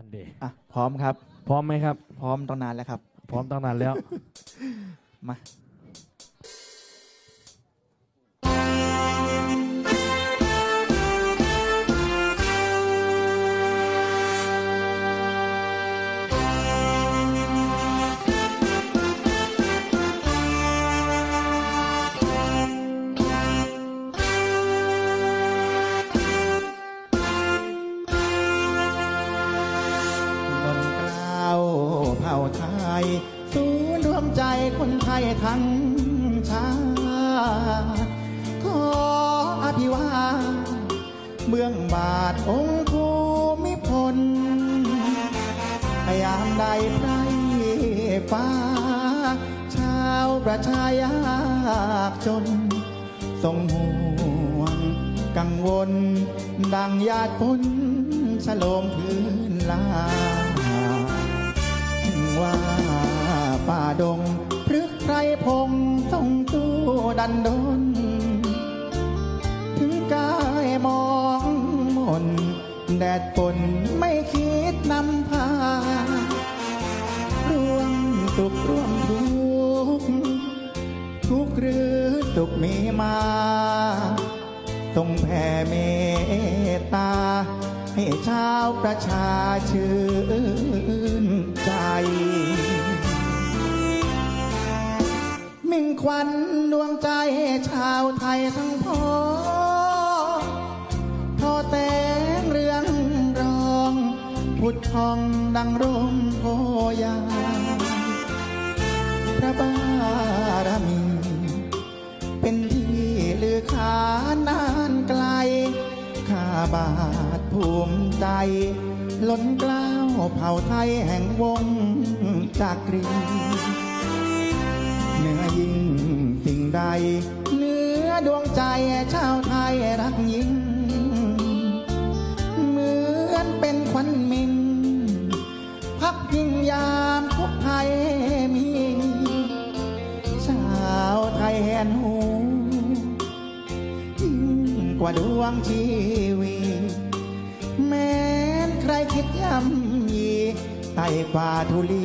นั่นเดอะพร้อมครับ พร้อมไหมครับ พร้อมตั้งนานแล้วครับ พร้อมตั้งนานแล้ว มา มใจคนไทยทั้งชาติขออภิวาทเบื้องบาทองค์ภูมิพลพยายามใดไพรฟ้า ชาวประชายากจน ทรงห่วงกังวล ดังญาติพ้นฉโลมพื้นลาว่า ดงพฤกไพรพงต้องสู้ดันดน ถึงกายมองมน แดดฝนไม่คิดนำพา ร่วมสุขร่วมทุกข์ทุกหรือสุขมีมาทรงแผ่เมตตา ให้ชาวประชาชื่น ขวัญดวงใจชาวไทยทั้งพ้องทอแสงเรื่องรอง พุทธทองดังร่มโพยาพระบารมี เป็นที่ลือขานานไกล ข้าบาทภูมิใจ ล้นกล้าวเผ่าไทยแห่งวงจากรีเหนือยิ่ง ใด เนื้อดวงใจชาวไทยรักยิ่ง เหมือนเป็นควันมิง พักพิงยามทุกไทยมีชาวไทยแหนหูยิ่งกว่าดวงชีวีแม้นใครคิดย่ำยีไต่ฝ่าทุลี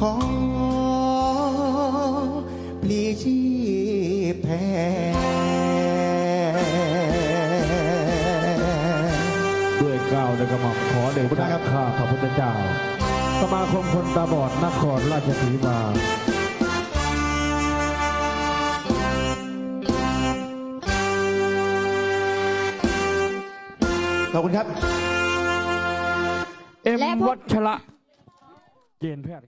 ขอพ กล้าวและกระหม่อมขอเดชะข้าพระพุทธเจ้า สมาคมคนตาบอดนครราชสีมาขอบคุณครับ เอ็มและพบวัชระเจนแพทย์